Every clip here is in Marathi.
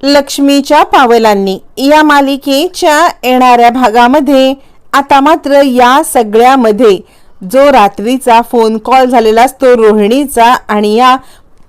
लक्ष्मीच्या पावलांनी. या मालिकेच्या येणाऱ्या भागामध्ये आता मात्र या सगळ्यामध्ये जो रात्रीचा फोन कॉल झालेला असतो रोहिणीचा आणि या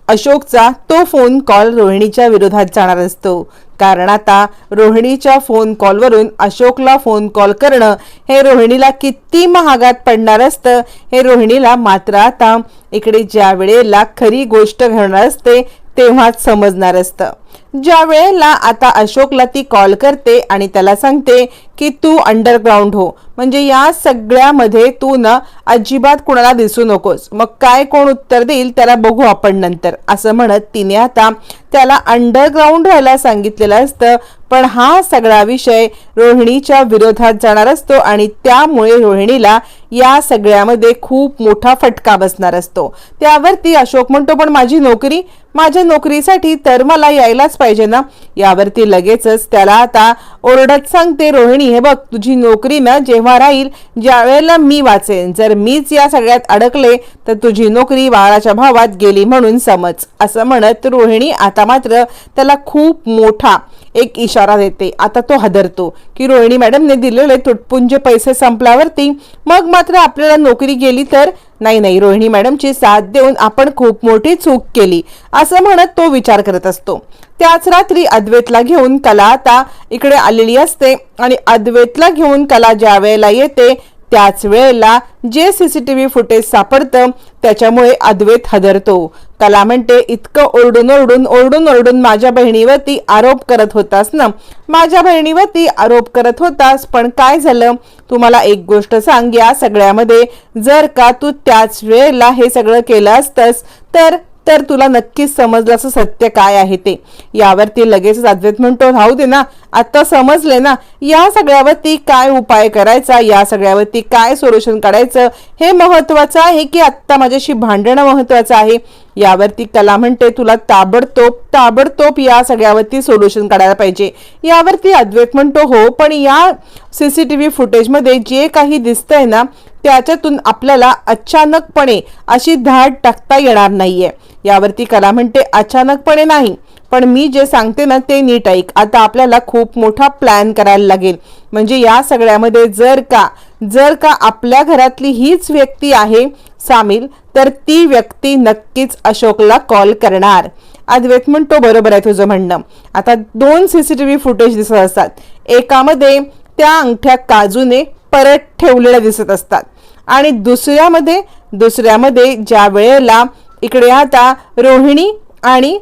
अशोकचा तो फोन कॉल रोहिणीच्या विरोधात जाणार असतो. कारण आता रोहिणीच्या फोन कॉलवरून अशोकला फोन कॉल करणं हे रोहिणीला किती महागात पडणार असतं हे रोहिणीला मात्र आता इकडे ज्या वेळेला खरी गोष्ट घडणार असते तेव्हाच समजणार असतं. ज्या वेळेला आता अशोकला ती कॉल करते आणि त्याला सांगते की तू अंडरग्राऊंड हो. म्हणजे या सगळ्यामध्ये तू ना अजिबात कुणाला दिसू नकोस. मग काय कोण उत्तर देईल त्याला बघू आपण नंतर. असं म्हणत तिने आता त्याला अंडरग्राऊंड राहायला सांगितलेलं असतं. पण हा सगळा विषय रोहिणीच्या विरोधात जाणार असतो आणि त्यामुळे रोहिणीला या सगळ्यामध्ये खूप मोठा फटका बसणार असतो. त्यावरती अशोक म्हणतो पण माझी नोकरी माझ्या नोकरीसाठी तर मला यायला यायलाच पाहिजे ना? यावरती लगेचच त्याला आता ओरडत सांगते रोहिणी हे बघ तुझी नोकरी ना जेव्हा राहील ज्या वेळेला मी वाचेन. जर मीच या सगळ्यात अडकले तर तुझी नोकरी बाळाच्या भावात गेली म्हणून समज. असं म्हणत रोहिणी आता मात्र त्याला खूप मोठा एक इशारा देते. आता तो हदरतो की रोहिणी मॅडमने दिलेले तुटपुंजे पैसे संपल्यावरती मग मात्र आपल्याला नोकरी गेली तर? नाही नाही रोहिणी मॅडमची साथ देऊन आपण खूप मोठी चूक केली असं म्हणत तो विचार करत असतो. त्याच रात्री अद्वैतला घेऊन कला आता इकडे आलेली असते आणि अद्वैतला घेऊन कला ज्या वेळेला येते त्याच वेळेला जे C C T V footage सापडतं त्याच्यामुळे अद्वैत हदरतो. कला म्हणते इतकं ओरडून ओरडून ओरडून ओरडून माझ्या बहिणीवरती आरोप करत होतास ना? माझ्या बहिणीवरती आरोप करत होतास पण काय झालं? तुम्हाला एक गोष्ट सांग या सगळ्यामध्ये जर का तू त्याच वेळेला हे सगळं केलं असतंस तर तर तुला नक्कीच समजलं असं सत्य काय आहे ते. यावरती लगेच अद्वैत म्हणतो राहू दे ना आत्ता समजले ना या सगळ्यावरती काय उपाय करायचा या सगळ्यावरती काय सोल्युशन काढायचं हे महत्वाचं आहे की आत्ता माझ्याशी भांडणं महत्वाचं आहे? यावरती कला म्हणते तुला ताबडतोब ताबडतोब या सगळ्यावरती सोल्युशन काढायला पाहिजे. यावरती अद्वैत म्हणतो हो पण या सीसीटीव्ही फुटेजमध्ये जे काही दिसतंय ना त्याच्यातून आपल्याला अचानकपणे अशी धाड टाकता येणार नाहीये. यावरती कला म्हणते अचानकपणे नाही पण मी जे सांगते ना ते नीट ऐक. आता आपल्याला खूप मोठा प्लॅन करायला लागेल. म्हणजे या सगळ्यामध्ये जर का जर का आपल्या घरातली हीच व्यक्ती आहे सामील तर ती व्यक्ती नक्कीच अशोकला कॉल करणार. अद्वैत म्हणतो बरोबर आहे तुझं म्हणणं. आता दोन C C T V footage दिसत असतात. एकामध्ये त्या अंगठ्या काजूने परत ठेवलेल्या दिसत असतात. आणि दुसऱ्यामध्ये दुसऱ्यामध्ये ज्या वेळेला इकडे आता रोहिणी आणि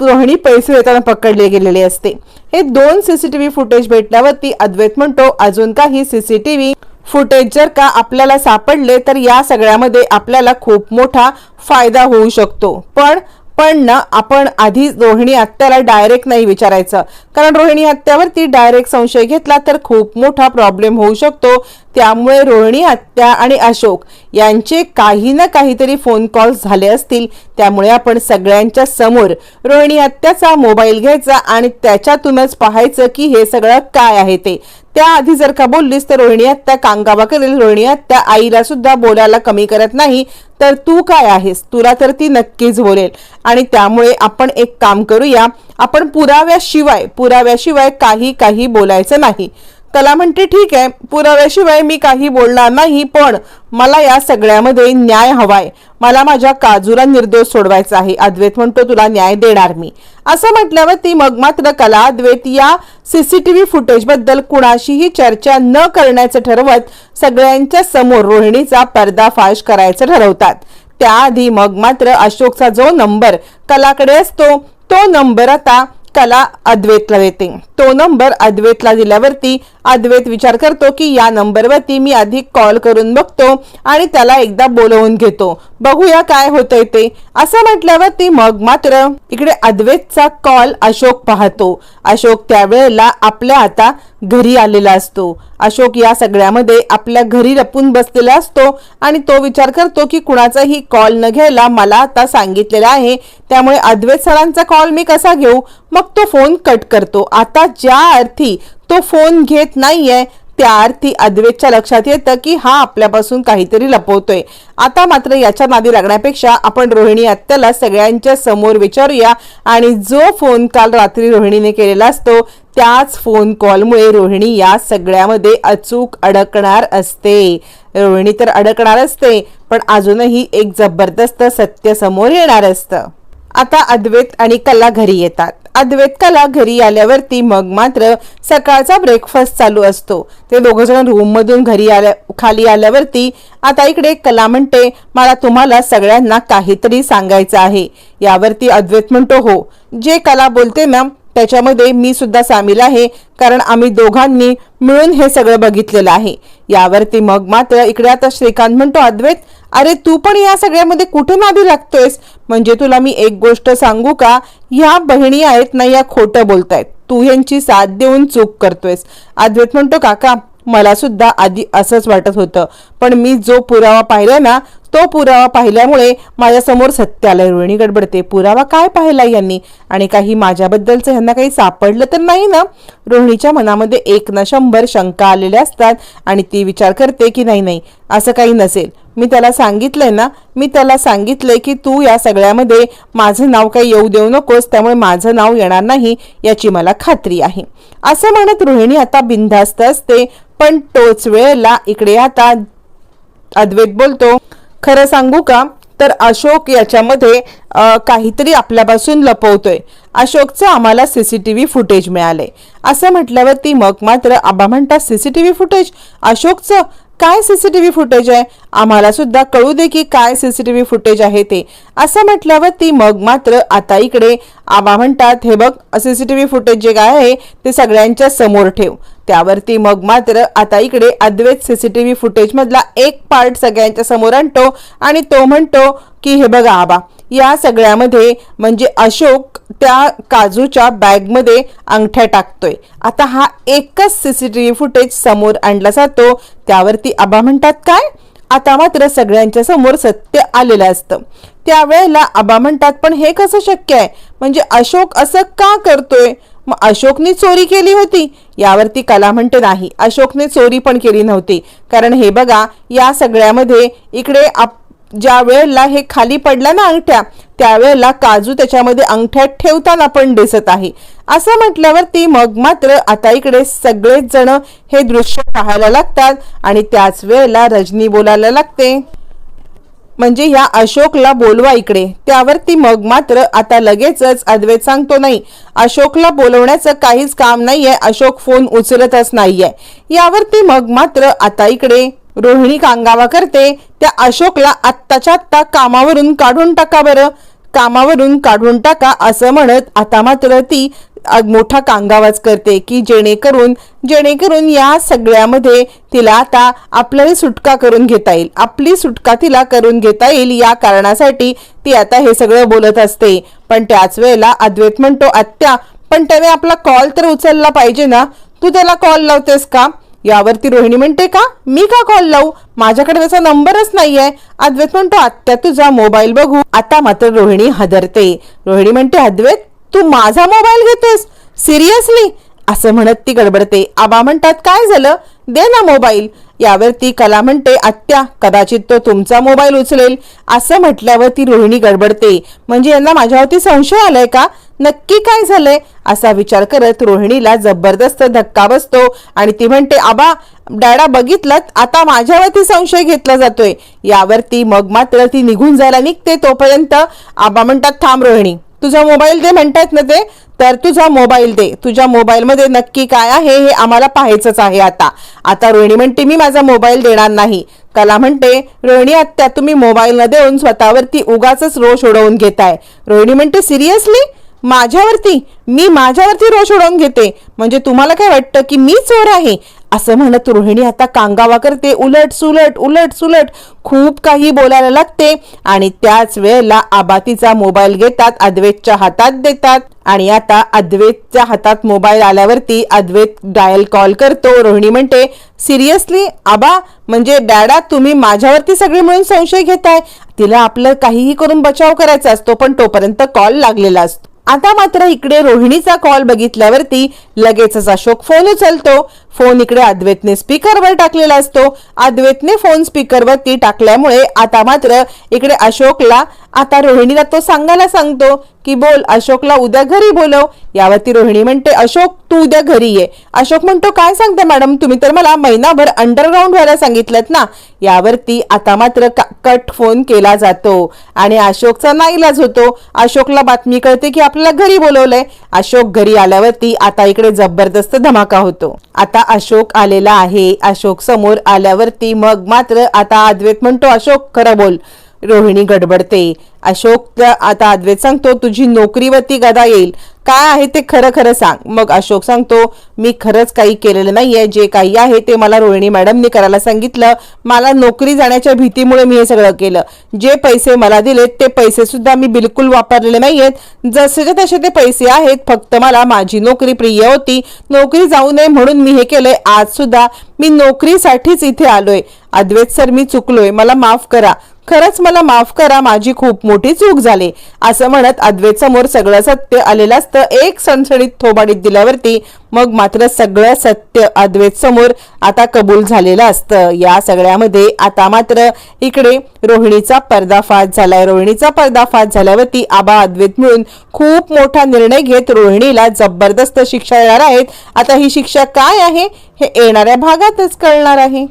रोहिणी पैसे देताना पकडले गेलेले असते. हे दोन C C T V footage भेटल्यावरती Advait म्हणतो अजून काही C C T V footage जर का आपल्याला सापडले तर या सगळ्यामध्ये आपल्याला खूप मोठा फायदा होऊ शकतो. पण पण ना आपण आधी रोहिणी हत्याला डायरेक्ट नाही विचारायचं. कारण रोहिणी हत्यावरती डायरेक्ट संशय घेतला तर खूप मोठा प्रॉब्लेम होऊ शकतो. त्यामुळे रोहिणी हत्या आणि अशोक यांचे काही ना काहीतरी फोन कॉल झाले असतील. त्यामुळे आपण सगळ्यांच्या समोर रोहिणी हत्याचा मोबाईल घ्यायचा आणि त्याच्यातूनच पाहायचं की हे सगळं काय आहे ते. त्याआधी जर का बोललीस तर रोहिणी हत्या कांगावा करेल. रोहिणी हत्या आईला सुद्धा बोलायला कमी करत नाही. तर तू काय आहेस? तुला तर ती नक्कीच बोलेल. आणि त्यामुळे आपण एक काम करूया. आपण पुराव्याशिवाय पुराव्याशिवाय काही काही बोलायचं नाही. कला म्हणते ठीक आहे पुराव्याशिवाय मी काही बोलणार नाही पण मला या सगळ्यामध्ये न्याय हवाय. मला माझ्या काजूला निर्दोष सोडवायचा आहे. अद्वैत म्हणतो तुला न्याय देणार मी. असं म्हटल्यावर ती मग मात्र कला अद्वैत या सीसीटीव्ही फुटेजबद्दल कुणाशीही चर्चा न करण्याचं ठरवत सगळ्यांच्या समोर रोहिणीचा पर्दाफाश करायचं ठरवतात. त्याआधी मग मात्र अशोकचा जो नंबर कलाकडे असतो तो नंबर आता कला अद्वैतला देते. तो नंबर अद्वैतला दिल्यावरती अद्वैत विचार करतो की या नंबरवरती मी आधी कॉल करून बघतो आणि त्याला एकदा बोलवून घेतो. बघूया काय होतंय ते. असं म्हटल्यावरती मग मात्र इकडे अद्वैतचा कॉल अशोक पाहतो. अशोक त्यावेळेला आपल्या आता घरी आलेला असतो. अशोक या सगळ्यामध्ये आपल्या घरी लपून बसलेला असतो आणि तो विचार करतो की कुणाचाही कॉल न घ्यायला मला आता सांगितलेला आहे. त्यामुळे अद्वैत सरांचा कॉल मी कसा घेऊ? मग तो फोन कट करतो. आता ज्या अर्थी तो फोन घेत नाहीये त्यार ती अद्वैतच्या लक्षात येतं की हा आपल्यापासून काहीतरी लपवतोय. आता मात्र याच्या नादी लागण्यापेक्षा आपण रोहिणी आत्याला सगळ्यांच्या समोर विचारूया आणि जो फोन काल रात्री रोहिणीने केलेला असतो त्याच फोन कॉलमुळे रोहिणी या सगळ्यामध्ये अचूक अडकणार असते. रोहिणी तर अडकणार असते पण अजूनही एक जबरदस्त सत्य समोर येणार असतं. आता अद्वैत आणि कला घरी येतात. अद्वैत कला घरी आल्यावरती मग मात्र सकाळचा ब्रेकफास्ट चालू असतो. ते दोघं जण रूममधून घरी आल्या खाली आल्यावरती आता इकडे कला म्हणते मला तुम्हाला सगळ्यांना काहीतरी सांगायचं आहे. यावरती अद्वैत म्हणतो हो. जे कला बोलते ना त्याच्यामध्ये मी सुद्धा सामील आहे कारण आम्ही दोघांनी मिळून हे सगळं बघितलेलं आहे. यावरती मग मात्र इकडे आता श्रीकांत म्हणतो अद्वैत अरे तू पण या सगळ्यामध्ये कुठे नादी लागतोयस? म्हणजे तुला मी एक गोष्ट सांगू का? ह्या बहिणी आहेत ना या खोटं बोलतायत. तू यांची साथ देऊन चूक करतोयस. अद्वैत म्हणतो काका मला सुद्धा आधी असंच वाटत होतं. पण मी जो पुरावा पाहिला ना तो पुरावा पाहिल्यामुळे माझ्यासमोर सत्याला आलंय रोहिणी गडबडते. पुरावा काय पाहिला यांनी? आणि काही माझ्याबद्दलचं ह्यांना काही सापडलं तर नाही ना? रोहिणीच्या मनामध्ये एक ना शंभर शंका आलेल्या असतात आणि ती विचार करते की नाही नाही असं काही नसेल. मी त्याला सांगितलंय ना मी त्याला सांगितलंय की तू या सगळ्यामध्ये माझं नाव काही येऊ देऊ नकोस त्यामुळे माझं नाव येणार नाही याची मला खात्री आहे. असं म्हणत रोहिणी आता बिनधास्त असते. पण तोच वेळेला इकडे आता अद्वैत बोलतो. खरं सांगू का? तर अशोक याच्यामध्ये काहीतरी आपल्यापासून लपवतोय. अशोकचं आम्हाला सीसीटीव्ही फुटेज मिळाले असं म्हटल्यावरती मग मात्र आबा म्हणतात सीसीटीव्ही फुटेज? अशोकचं काय सीसीटीव्ही फुटेज आहे? आम्हाला सुद्धा कळू दे की काय सीसीटीव्ही फुटेज आहे ते. असं म्हटल्यावरती मग मात्र आता इकडे आबा म्हणतात हे बघ सीसीटीव्ही फुटेज जे काय आहे ते सगळ्यांच्या समोर ठेव. त्यावरती मग मात्र आता इकडे अद्वैत सीसीटीव्ही फुटेज मधला एक पार्ट सगळ्यांच्या समोर आणतो आणि तो म्हणतो की हे बघा आबा या सगळ्यामध्ये म्हणजे अशोक त्या काजूच्या बॅगमध्ये अंगठ्या टाकतोय. आता हा एकच सीसीटीव्ही फुटेज समोर आणला जातो. त्यावरती आबा म्हणतात काय? आता मात्र सगळ्यांच्या समोर सत्य आलेलं असतं. त्यावेळेला आबा म्हणतात पण हे कसं शक्य आहे? म्हणजे अशोक असं का करतोय? मग अशोकने चोरी केली होती? यावरती कला म्हणते नाही. अशोकने चोरी पण केली नव्हती. कारण हे बघा या सगळ्यामध्ये इकडे आप ज्या वेळेला हे खाली पडला ना अंगठ्या त्यावेळेला काजू त्याच्यामध्ये अंगठ्यात ठेवताना पण दिसत आहे. असं म्हटल्यावरती मग मात्र आता इकडे सगळेच जण हे दृश्य पाहायला लागतात आणि त्याच वेळेला रजनी बोलायला लागते. म्हणजे ह्या अशोकला बोलवा इकडे. त्यावरती मग मात्र आता लगेचच अद्वैत सांगतो नाही. अशोकला बोलवण्याचं काहीच काम नाहीये. अशोक फोन उचलतच नाहीये. यावरती मग मात्र आता इकडे. रोहिणी कांगावा करते. त्या अशोकला आत्ताच्या आत्ता कामावरून काढून टाका बरं. कामावरून काढून टाका असं म्हणत आता मात्र ती मोठा कांगावाच करते की जेणेकरून जेणेकरून या सगळ्यामध्ये तिला आता आपल्याला सुटका करून घेता येईल. आपली सुटका तिला करून घेता येईल या कारणासाठी ती आता हे सगळं बोलत असते. पण त्याच वेळेला अद्वैत म्हणतो आत्या पण त्याने आपला कॉल तर उचलला पाहिजे ना? तू त्याला कॉल लावतेस का? यावरती रोहिणी म्हणते का? मी का कॉल लावू? माझ्याकडे त्याचा नंबरच नाहीये. अद्वैत म्हणतो आत्या तुझा मोबाईल बघू. आता मात्र रोहिणी हदरते. रोहिणी म्हणते अद्वैत तू माझा मोबाईल घेतोस सिरियसली असं म्हणत ती गडबडते. आबा म्हणतात काय झालं? दे ना मोबाईल यावरती कला म्हणते आत्या कदाचित तो तुमचा मोबाईल उचलेल. असं म्हटल्यावर ती रोहिणी गडबडते. म्हणजे यांना माझ्यावरती संशय आलाय का? नक्की काय झालंय? असा विचार करत रोहिणीला जबरदस्त धक्का बसतो आणि ती म्हणते आबा डॅडा बघितलं आता माझ्यावरती संशय घेतला जातोय. यावरती मग मात्र ती निघून जायला निघते तोपर्यंत आबा म्हणतात थांब रोहिणी. तुझा मोबाईल दे म्हणतायत ना ते तर तुझा मोबाईल दे. तुझ्या मोबाईलमध्ये नक्की काय आहे हे आम्हाला पाहायचंच आहे आता. आता रोहिणी म्हणते मी माझा मोबाईल देणार नाही. कला म्हणते रोहिणी आत्या तुम्ही मोबाईल न देऊन स्वतःवरती उगाच रोष उडवून घेताय. रोहिणी म्हणते सिरियसली? माझ्यावरती? मी माझ्यावरती रोष उडवून घेते. म्हणजे तुम्हाला काय वाटतं की मी चोर आहे? असं म्हणत रोहिणी आता कांगावा करते उलट सुलट उलट सुलट खूप काही बोलायला लागते आणि त्याच वेळेला आबातीचा मोबाईल घेतात अद्वैतच्या हातात देतात. आणि आता अद्वैतच्या हातात मोबाईल आल्यावरती अद्वैत डायल कॉल करतो. रोहिणी म्हणते सिरियसली? आबा म्हणजे डॅडा तुम्ही माझ्यावरती सगळे मिळून संशय घेताय. तिला आपलं काहीही करून बचाव करायचा असतो पण तोपर्यंत कॉल लागलेला असतो. आता मात्र इकडे रोहिणीचा कॉल बघितल्यावरती लगेचच अशोक फोन उचलतो. फोन इकडे अद्वैतने स्पीकरवर टाकलेला असतो. अद्वैतने फोन स्पीकरवरती टाकल्यामुळे आता मात्र इकडे अशोकला आता रोहिणीला तो सांगायला सांगतो की बोल अशोकला उद्या घरी बोलव. यावरती रोहिणी म्हणते अशोक तू उद्या घरी ये. अशोक म्हणतो काय सांगता मॅडम? तुम्ही तर मला महिनाभर अंडरग्राऊंड व्हायला सांगितलं ना. यावरती आता मात्र कट फोन केला जातो आणि अशोकचा नाईलाज होतो. अशोकला बातमी कळते की आपल्याला घरी बोलवलंय. अशोक घरी आल्यावरती आता इकडे जबरदस्त धमाका होतो. आता अशोक आलेला आहे. अशोक समोर आल्यावरती मग मात्र आता अद्वैत म्हणतो अशोक खरं बोल. रोहिणी गडबडते. अशोक आता अद्वैत सांगतो तुझी नोकरीवरती गदा येईल. काय आहे ते खरं खरं सांग. मग अशोक सांगतो मी खरंच काही केलेलं नाहीये जे काही आहे ते मला रोहिणी मॅडमनी करायला सांगितलं. मला नोकरी जाण्याच्या भीतीमुळे मी हे सगळं केलं. जे पैसे मला दिलेत ते पैसे सुद्धा मी बिलकुल वापरलेले नाहीयेत. जसेचे तसे ते पैसे आहेत फक्त मला माझी नोकरी प्रिय होती. नोकरी जाऊ नये म्हणून मी हे केलंय. आज सुद्धा मी नोकरीसाठीच इथे आलोय. अद्वैत सर मी चुकलोय. मला माफ करा. खरंच मला माफ करा. माझी खूप मोठी चूक झाली. असं म्हणत अद्वैत समोर सगळं सत्य आलेलं असतं. एक सणसणीत थोबाडीत दिल्यावरती मग मात्र सगळं सत्य अद्वैत समोर आता कबूल झालेलं असतं. या सगळ्यामध्ये आता मात्र इकडे रोहिणीचा पर्दाफाश झालाय. रोहिणीचा पर्दाफाश झाल्यावरती आबा अद्वैत मिळून खूप मोठा निर्णय घेत रोहिणीला जबरदस्त शिक्षा येणार आहेत. आता ही शिक्षा काय आहे? हे येणाऱ्या भागातच कळणार आहे.